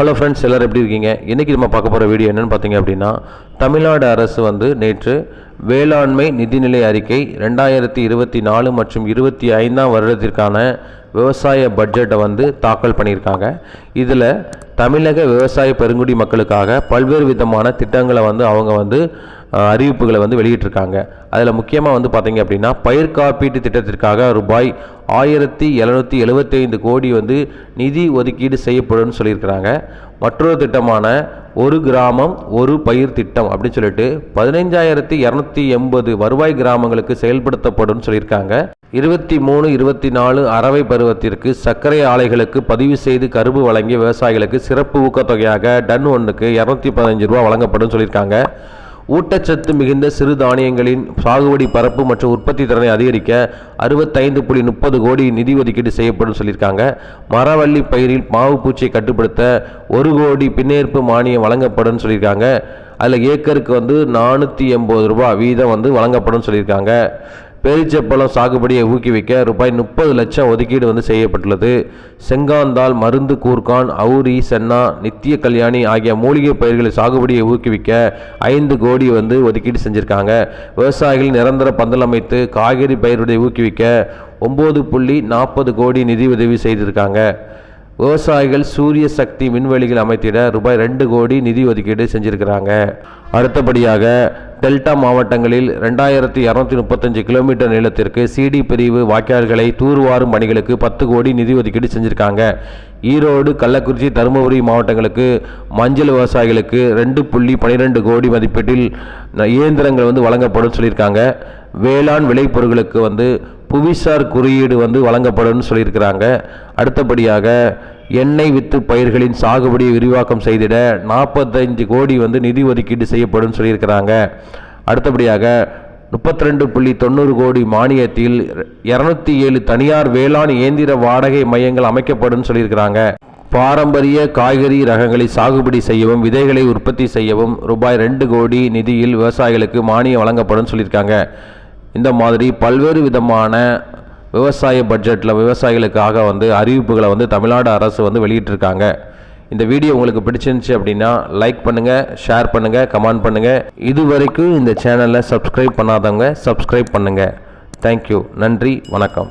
Hello friends எல்லோரும் எப்படி இருக்கீங்க? இன்றைக்கி நம்ம பார்க்க போகிற வீடியோ என்னென்னு பார்த்தீங்க அப்படின்னா தமிழ்நாடு அரசு வந்து நேற்று வேளாண்மை நிதிநிலை அறிக்கை ரெண்டாயிரத்தி இருபத்தி நாலு மற்றும் இருபத்தி ஐந்தாம் வருடத்திற்கான விவசாய பட்ஜெட்டை வந்து தாக்கல் பண்ணியிருக்காங்க. இதில் தமிழக விவசாய பெருங்குடி மக்களுக்காக பல்வேறு விதமான திட்டங்களை வந்து அவங்க வந்து அறிவிப்புகளை வந்து வெளியிட்டிருக்காங்க. அதில் முக்கியமாக வந்து பார்த்தீங்க அப்படின்னா பயிர் காப்பீட்டு திட்டத்திற்காக ரூபாய் ஆயிரத்தி எழுநூற்றி எழுபத்தைந்து கோடி வந்து நிதி ஒதுக்கீடு செய்யப்படும்னு சொல்லியிருக்கிறாங்க. மற்றொரு திட்டமான ஒரு கிராமம் ஒரு பயிர் திட்டம் அப்படின்னு சொல்லிட்டு பதினைஞ்சாயிரத்தி இரநூத்தி எண்பது வருவாய் கிராமங்களுக்கு செயல்படுத்தப்படும் சொல்லியிருக்காங்க. இருபத்தி மூணு இருபத்தி நாலு அறவை பருவத்திற்கு சர்க்கரை ஆலைகளுக்கு பதிவு செய்து கரும்பு வழங்கிய விவசாயிகளுக்கு சிறப்பு ஊக்கத்தொகையாக டன் ஒன்றுக்கு இரநூத்தி பதினஞ்சு ரூபா வழங்கப்படும் சொல்லியிருக்காங்க. ஊட்டச்சத்து மிகுந்த சிறு தானியங்களின் சாகுபடி பரப்பு மற்றும் உற்பத்தி திறனை அதிகரிக்க அறுபத்தைந்து புள்ளி முப்பது கோடி நிதி ஒதுக்கீடு செய்யப்படும் சொல்லியிருக்காங்க. மரவள்ளி பயிரில் மாவு பூச்சியை கட்டுப்படுத்த ஒரு கோடி பின்னேற்பு மானியம் வழங்கப்படும் சொல்லியிருக்காங்க. அதில் ஏக்கருக்கு வந்து நானூற்றி எண்பது ரூபாய் வீதம் வந்து வழங்கப்படும் சொல்லியிருக்காங்க. பேரிச்சப்பழம் சாகுபடியை ஊக்குவிக்க ரூபாய் முப்பது லட்சம் ஒதுக்கீடு வந்து செய்யப்பட்டுள்ளது. செங்காந்தால் மருந்து கூர்கான் அவுரி சென்னா நித்திய கல்யாணி ஆகிய மூலிகை பயிர்களை சாகுபடியை ஊக்குவிக்க ஐந்து கோடி வந்து ஒதுக்கீடு செஞ்சுருக்காங்க. விவசாயிகள் நிரந்தர பந்தல் அமைத்து காய்கறி பயிர்களை ஊக்குவிக்க ஒம்பது புள்ளி நாற்பது கோடி நிதி உதவி செய்திருக்காங்க. விவசாயிகள் சூரிய சக்தி மின்வெளிகள் அமைத்திட ரூபாய் ரெண்டு கோடி நிதி ஒதுக்கீடு செஞ்சிருக்கிறாங்க. அடுத்தபடியாக டெல்டா மாவட்டங்களில் ரெண்டாயிரத்தி இரநூத்தி முப்பத்தஞ்சு கிலோமீட்டர் நீளத்திற்கு சிடி பிரிவு வாய்க்கால்களை தூர்வாரும் பணிகளுக்கு பத்து கோடி நிதி ஒதுக்கீடு செஞ்சுருக்காங்க. ஈரோடு கள்ளக்குறிச்சி தருமபுரி மாவட்டங்களுக்கு மஞ்சள் விவசாயிகளுக்கு ரெண்டு புள்ளி பனிரெண்டு கோடி மதிப்பீட்டில் ந- இயந்திரங்கள் வந்து வழங்கப்படும் சொல்லியிருக்காங்க. வேளாண் விளைபொருட்களுக்கு வந்து புவிசார் குறியீடு வந்து வழங்கப்படும்னு சொல்லியிருக்கிறாங்க. அடுத்தபடியாக எண்ணெய் வித்து பயிர்களின் சாகுபடியை விரிவாக்கம் செய்திட நாற்பத்தஞ்சு கோடி வந்து நிதி ஒதுக்கீடு செய்யப்படும் சொல்லியிருக்கிறாங்க. அடுத்தபடியாக முப்பத்தி ரெண்டு புள்ளி தொண்ணூறு கோடி மானியத்தில் இரநூத்தி ஏழு தனியார் வேளாண் இயந்திர வாடகை மையங்கள் அமைக்கப்படும் சொல்லியிருக்கிறாங்க. பாரம்பரிய காய்கறி ரகங்களை சாகுபடி செய்யவும் விதைகளை உற்பத்தி செய்யவும் ரூபாய் ரெண்டு கோடி நிதியில் விவசாயிகளுக்கு மானியம் வழங்கப்படும் சொல்லியிருக்காங்க. இந்த மாதிரி பல்வேறு விதமான விவசாய பட்ஜெட்டில் விவசாயிகளுக்காக வந்து அறிவிப்புகளை வந்து தமிழ்நாடு அரசு வந்து வெளியிட்டிருக்காங்க. இந்த வீடியோ உங்களுக்கு பிடிச்சிருந்துச்சு அப்படின்னா லைக் பண்ணுங்கள் ஷேர் பண்ணுங்கள் கமெண்ட் பண்ணுங்கள் இது வரைக்கும் இந்த சேனலை சப்ஸ்கிரைப் பண்ணாதவங்க சப்ஸ்கிரைப் பண்ணுங்கள் தேங்க்யூ நன்றி வணக்கம்.